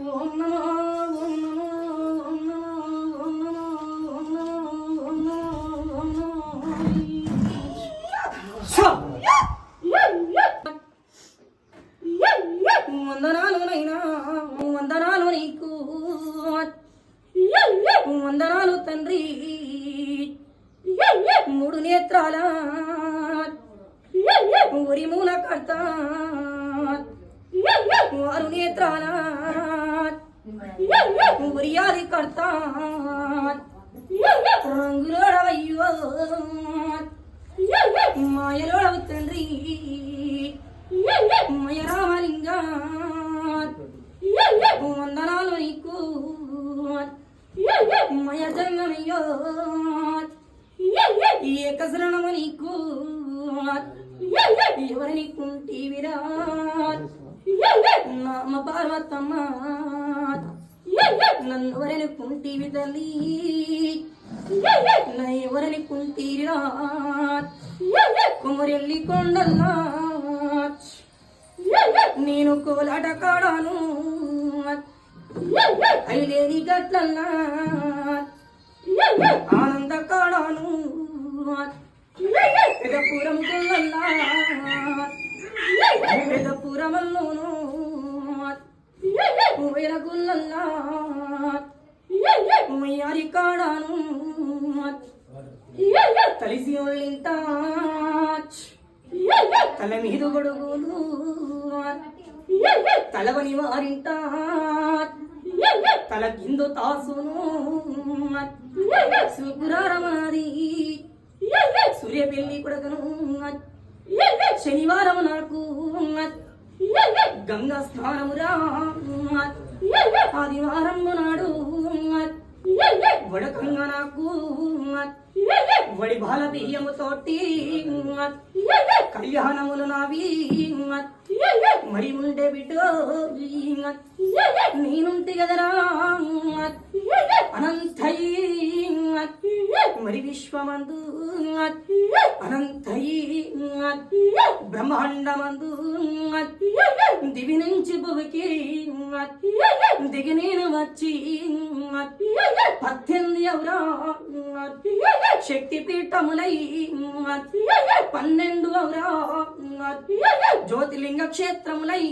వందనాలు నైనా వందనాలు నీకు. వందనాలు తండ్రి. మూడు నేత్రాల. ఊరి మూల కర్త వారు నేత్రాల ఉరియాది కర్త రంగులోడవయ్యో మాయలోడవు తండ్రి మయ రామలింగ వందనాలు నీకు మయ జన్మయ్యో ఏకశరణము నీకు ఎవరిని కుంటివిరా నామ పార్వతమ్మ నన్ను ఎవరిని కుంటివి తల్లి నా ఎవరిని కుంటిరా కుమరెల్లి కొండల్లా నేను కోలాట కాడాను ఐలేని గట్లన్నా ఆనంద కాడాను పెదపురం గుల్లల్లా పెదపురమల్లోను వేల గుల్లల్లా ఉయ్యారి కాడాను కలిసి ఒళ్ళింట తల మీద గొడుగులు తలవని వారింట తల కింద తాసును సుపురారమనాది సూర్య పెళ్లి కొడకను శనివారం నాకు గంగా స్నానమురా ఆదివారం నాడు వడకంగా నాకు వడి బాల బియ్యము తోటి కళ్యాణములు నావి మరి ఉండే బిడ్డ నేనుంటి కదరా అనంతయి మరి విశ్వమందు అనంతయి బ్రహ్మాండమందు దివి నుంచి భువికి దిగి నేను వచ్చి పద్దెనిమిది ఎవరా శక్తి పీఠములై పన్నెండు అవరా జ్యోతిలింగ క్షేత్రములై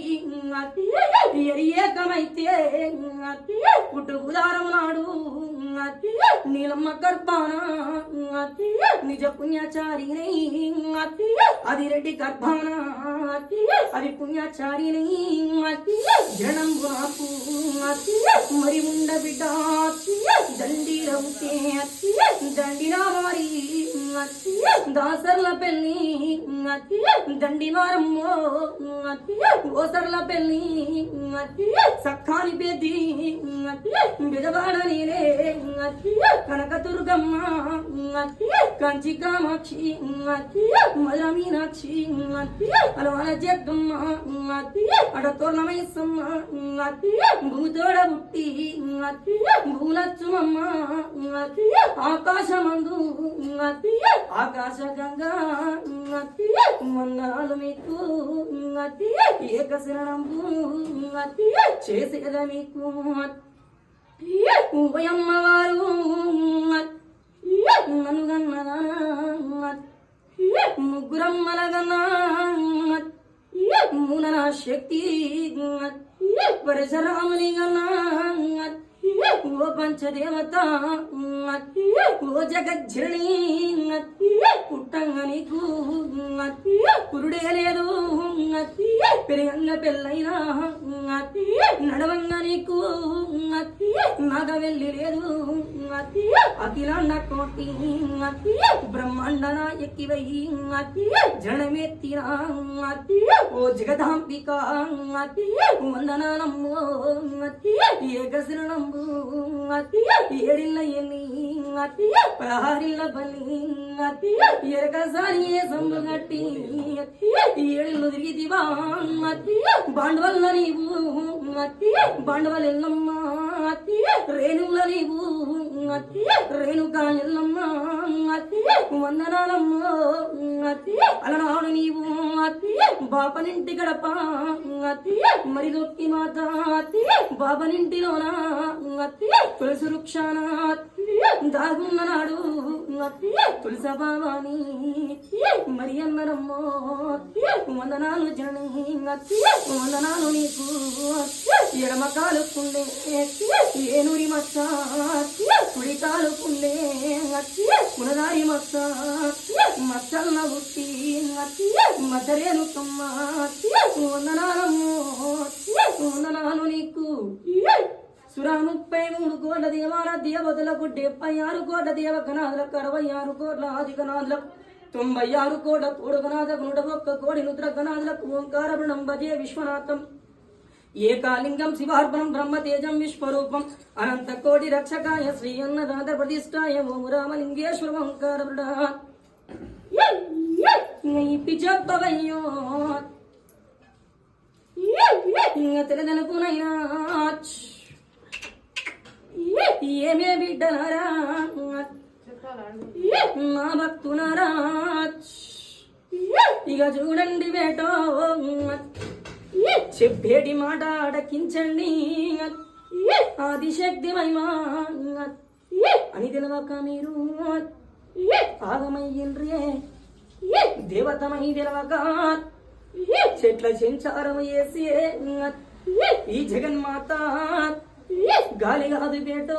ఏకమైతే పుట్టుకుదారం నాడు నీలమ్మ గర్భాన నిజ పుణ్యచారిణై అది రెడ్డి గర్భాన అది పుణ్యచారిణై జనంబు నాకు మరి ఉండ బిడ్డ దండి రౌతే దండినా మారి దాసర్ల పెళ్ళి దండి మారమ్మో ఓసర్ల పెళ్ళి సక్కాని పెద్ది విధవాడ నేనే కనక దుర్గమ్మ కంచి కామాక్షి మధుర మీనాక్షి అలవాల జగ్గమ్మ అడ తోర్ణమైసమ్మ భూతోడ పుట్టి భూలచ్చుమమ్మ ఆకాశమందు ఆకాశ గంగా వందనాలు మీకు ఏకశరణంబు చేసేదా మీకు ఉభయమ్మవారు నన్ను గన్నదా ముగ్గురమ్మల గన్నా శక్తి పరశురాముని గన్నా ఓ పంచదేవత ఓ జగజ్జని పుట్టంగ నీకు కురుడే లేదు పెరిగంగ పెళ్ళైనా నడవంగ నీకు నాగ వెళ్ళి లేదు అఖిలాండ కోటి బ్రహ్మాండ నాయకివై జనమెత్తిన ఓ జగదాంబిక వందనానమ్మో ఏకశరణంబు ఏడిల్ల ఎన్ని పదహారిల్ల బలి ఎరకసారి ఏ సంబు గట్టి ఏడిల్లు తిరిగిదివా బాండవల్ల నీవు బాండవల్ ఎల్లమ్మ రేణువుల నీవు రేణుకా ఎల్లమ్మ వందనాలమ్మ అలనాడు నీవు బాపనింటి గడప మరి దొక్కి మాత బాబనింటిలోన తులసి వృక్షాన దాగున్న నాడు తులస బాబాని మరి అన్నరమ్మో వందనాలు జనని వందనాలు నీకు ఎడమ కాలుకుండే ఏనుడి మచ్చ కుడి కాలుకుండే మునదారి మచ్చ మచ్చన్న ఉట్టి మచ్చరేను కమ్మ వందనాలమ్మో వందనాలు నీకు. సురా ముప్పై మూడు కోట్ల దేవాల దేవతలకు డెబ్బై ఆరు కోట్ల దేవకనాథులకు అరవై ఆరు కోట్ల ఆదికనాథులకు తొంభై ఆరు కోట్ల తోడుగనాథకు నూట ఒక్క కోడి నుద్రగనాథులకు ఓంకార బృణం భజే విశ్వనాథం. ఏకాలింగం శివార్పణం బ్రహ్మతేజం విశ్వరూపం. అనంత కోటి రక్షకాయ శ్రీ అన్నదాత ప్రతిష్టాయ ఓం రామలింగేశ్వర ఓంకార బృఢ పిచ్చప్పవయ్యో ఇంక తెలదనుకునైనా ఏమే బిడ్డలారా మా భక్తులారా ఇక చూడండి బేటో చెప్పేటి మాట అడకించండి ఆదిశక్తి మహిమా అని తెలవక మీరు ఆగమయ్యిండ్రే దేవతమై తెలవక చెట్ల చెంచారం వేసి ఈ జగన్మాత గాలి కాదు బేటో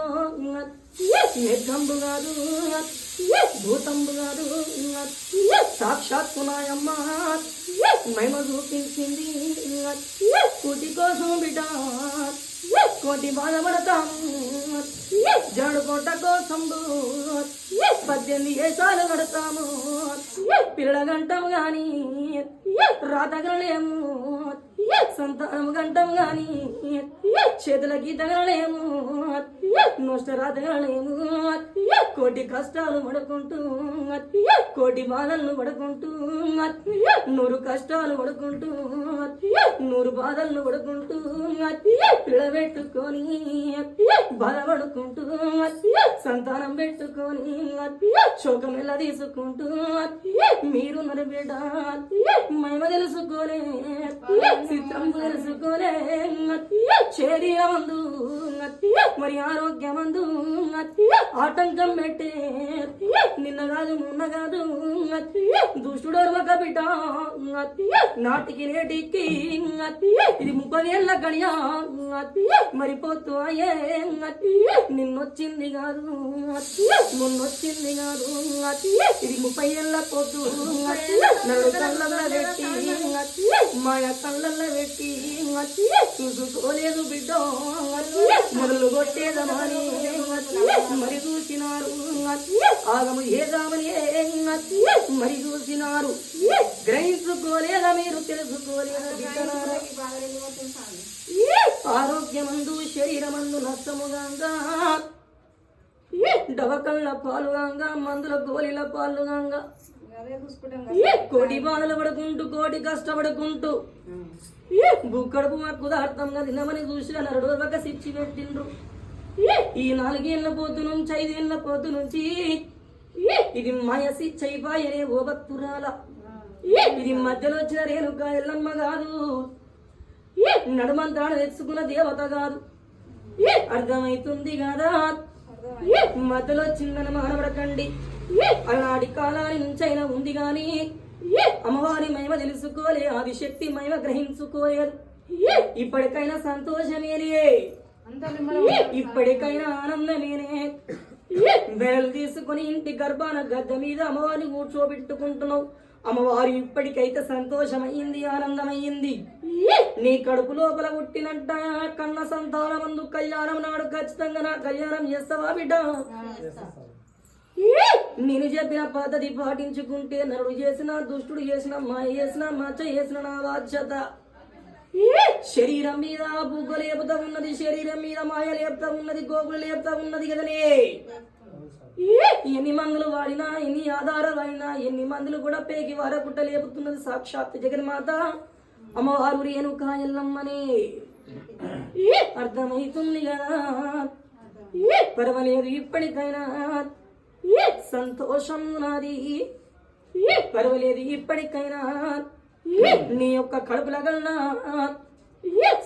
మేఘంబు కాదు భూతంబు కాదు సాక్షాత్తు నాయమ్మ మహిమ చూపించింది కూటి కోసం బిడ్డ. కోటి బాధపడతాం. జడు కోట కోసం పద్దెనిమిది ఏసాలు కడతాము. పిల్లల గంటము గాని. రాతగలలేము సంతానం గంటము గాని. చేతుల గీతగలలేము కోటి కష్టాలు పడుకుంటూ కోటి బాధలను పడుకుంటూ నూరు కష్టాలు పడుకుంటూ నూరు బాధలను పడుకుంటూ పిల్లబెట్టుకొని బాధపడుకుంటూ సంతానం పెట్టుకొని శోకం ఎలా తీసుకుంటూ మీరు బిడ్డ మహిమ తెలుసుకోలే చిత్రం తెలుసుకోలే శరీరమందు మరి ఆరోగ్యమందు ఆటంకం పెట్టే నిన్న కాదు మొన్న కాదు దుష్టుడు ఒక బిడ్డ నాటికి నేటికి ఇది ముప్పై ఏళ్ళ గడియా మరిపోతూ అయ్యే నిన్నొచ్చింది కాదు మొన్నొచ్చింది కాదు ఇది ముప్పై ఏళ్ళ పొద్దు నన్ను కళ్ళల్లో పెట్టి మాయ కళ్ళల్లో పెట్టి చూసుకోలేదు బిడ్డ మొదలు కొట్టేదా కొట్టేదమని మరి చూసినారు ఆగము ఏదామని మరి చూసినారు. గ్రహించుకోలేదా మీరు తెలుసుకోలేదా ఆరోగ్యమందు శరీరమందు నష్టముగా డవకళ్ళ పాలుగా మందుల గోళీల పాలుగా కోటి బాధలు పడుకుంటూ కోటి కష్టపడుకుంటూ బుక్కడుపు మాకు అర్థంగా తినమని చూసిన నరుడు ఒక సిచ్చి పెట్టిండ్రు. ఈ నాలుగేళ్ళ పోతు నుంచి ఐదేళ్ళ పోతు నుంచి ఇది మాయసి సిచ్ ఓ భక్తురాల. ఇది మధ్యలో వచ్చిన రేణుక ఎల్లమ్మ కాదు. నడుమంతాడ తెచ్చుకున్న దేవత కాదు. అర్థమైతుంది కదా? మధ్యలో చిన్న మానవడకండి. అలాంటి కాలాని నుంచైనా ఉంది గాని అమ్మవారి మహిమ తెలుసుకోలే ఆదిశక్తి మహిమ గ్రహించుకోలేదు. ఇప్పటికైనా సంతోషమేలే. ఇప్పటికైనా ఆనందమేనే వేలు తీసుకుని ఇంటి గర్భాన గద్ద మీద అమ్మవారిని కూర్చోబెట్టుకుంటున్నావు. అమ్మవారు ఇప్పటికైతే సంతోషమైంది ఆనందమైంది నీ కడుపు లోపల పుట్టినట్ట కన్న సంతానం ముందు కళ్యాణం నాడు ఖచ్చితంగా నా కళ్యాణం చేస్తావా బిడ్డ? నేను చెప్పిన పద్ధతి పాటించుకుంటే నరుడు చేసిన దుష్టుడు చేసిన మాయ చేసిన మచ్చ చేసిన నా బాధ్యత. శరీరం మీద బుగ్గ లేపుతా ఉన్నది శరీరం మీద మాయ లేపుతా ఉన్నది గోగులు లేపుతా ఉన్నది కదనే. ఎన్ని మందులు వాడినా ఎన్ని ఆధారాలు అయినా ఎన్ని మందులు కూడా పేకి వారకుట్ట లేపుతున్నది సాక్షాత్ జగన్మాత. అమ్మవారు రేణుక ఎల్లమ్మని అర్థమైతుంది కదా? పర్వాలేదు ఇప్పటికైనా. సంతోషం నాది పర్వాలేదు ఇప్పటికైనా. నీ యొక్క కడుపుల కన్నా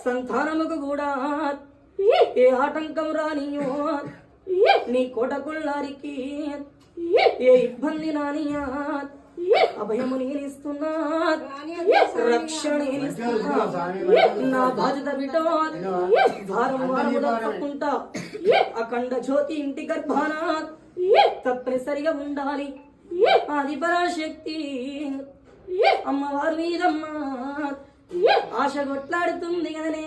సంతానముకు కూడా ఏ ఆటంకం రానియో నీ కోటకుళ్ళారికి ఏ ఇబ్బంది నానియా అభయము నేనిస్తున్నా రక్షణ నా బాధ్యత బిడ్డ వారం వారం తప్పకుండా అఖండ జ్యోతి ఇంటి గర్భాన తప్పనిసరిగా ఉండాలి ఆది పరాశక్తి అమ్మవారు మీదమ్మ ఆశ కొట్లాడుతుంది కదనే.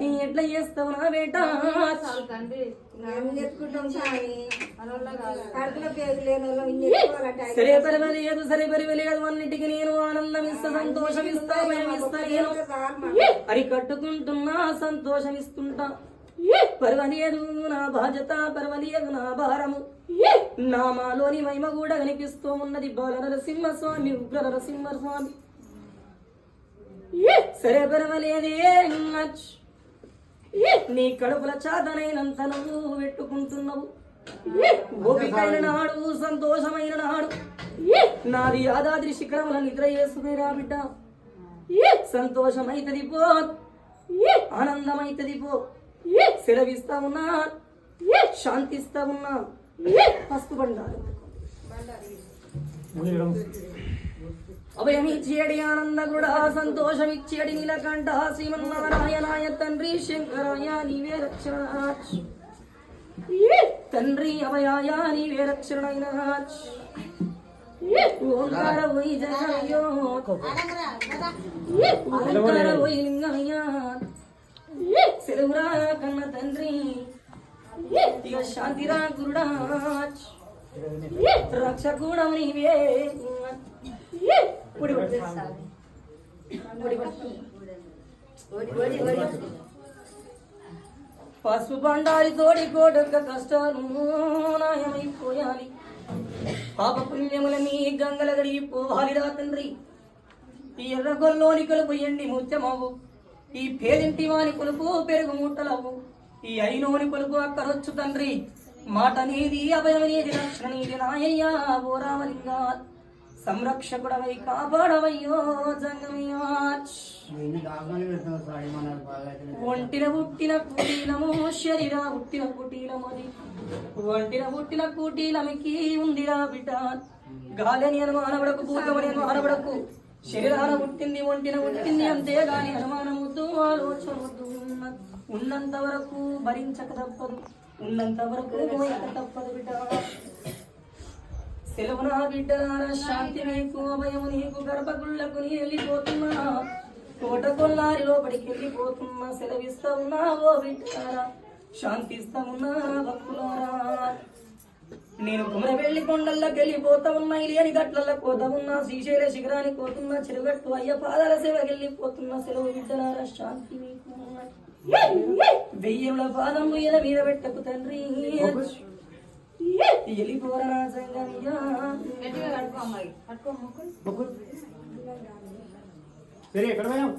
నీ ఎట్లా చేస్తావు నా బేట సరే పర్వాలేదు సరే పర్వాలేదు. అన్నిటికీ నేను ఆనందం ఇస్తా సంతోషం ఇస్తా భయం ఇస్తా నేను అరి కట్టుకుంటున్నా సంతోషం ఇస్తుంటా పర్వలేదు నా బాధ్యత పర్వలేదు నా భారము. నామాలోని మహిమ కూడా కనిపిస్తూ ఉన్నది బాల నరసింహ స్వామి ఉగ్ర నరసింహ స్వామి సరే పర్వాలేదే నీ కడుపుల చాతనైనంత నువ్వు పెట్టుకుంటున్నావు. ఓపికైన నాడు సంతోషమైన నాడు. నాది యాదాద్రి శిఖరముల నిద్ర చేసుకునేరా బిడ్డ. సంతోషమైతది పో. ఆనందమైతది పో. సెలవిస్తా ఉన్నా శాంతిస్తా ఉన్నా. పసుపు బండారు అభయమిచ్చేడి ఆనందగుడా సంతోషమిచ్చేడి నీలకంఠ శ్రీమన్నారాయణాయ తండ్రి శంకరాయ నీవే రక్షణ తండ్రి అభయాయ నీవే రక్షణైన ఓంకార పోయి జగయ్యో ఓంకార లింగయ్య సెలవురా కన్న తండ్రి. ఇక శాంతిరా గురుడా రక్షకుడ నీవే పొడి పొడి పొడి పొడి. పసుపు బండారి తోడి కోడొక్క కష్టాలు నాయమైపోయాలి. పాప పుణ్యముల మీ గంగల గడిగిపోవాలి రా తండ్రి. ఈ ఎర్రగొల్లోని కలుపు ఎండి ముత్యమవు ఈ పేదింటి వాని కొలుపు పెరుగు ముట్టలవు ఈ అయినోని కొలుపు అక్కరొచ్చు తండ్రి. మాట నీది అభయం నీది రక్షణ నీది నాయ్యా ఓ రామలింగా సంరక్షకుడవై కాపాడవయ్యో ఒంటిన పుట్టిన కుటీలము శరీర పుట్టిన కుటీలమది. ఒంటిన పుట్టిన కుటీలమికి ఉందిరా బిడ్డ. గాలిని అనుమానపడకు భూతమని అనుమానపడకు. శరీరాన పుట్టింది ఒంటిన పుట్టింది అంతేగాని అనుమానం వద్దు ఆలోచన వద్దు ఉన్న- ఉన్నంత వరకు భరించక తప్పదు. ఉన్నంత వరకు తప్పదు బిడ్డ. సెలవు నా బిడ్డలారా శాంతి నీకు అభయము నీకు గర్భగుళ్ళకు నీ వెళ్ళిపోతున్నా. కోట కొల్లారి లోపలికి వెళ్ళిపోతున్నా. సెలవిస్తా ఉన్నా ఓ బిడ్డలారా శాంతిస్తా ఉన్నా భక్తులారా. నేను కుమరవెల్లి కొండల్లోకి వెళ్ళిపోతా ఉన్నా ఇలియని గట్లల్లో పోతా ఉన్నా శ్రీశైల శిఖరానికి పోతున్నా చెరుగట్టు అయ్య పాదాల సేవకి వెళ్ళిపోతున్నా. సెలవు బిడ్డలారా శాంతి నీకు. వెయ్యిల పాదం మీద మీద పెట్టకు తండ్రి. ముక్కు. సరే ఎక్కడ పోయాం.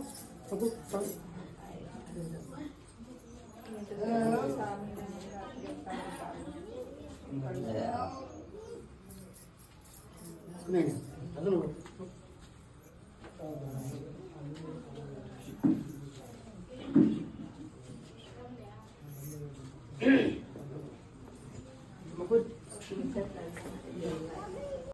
నేను,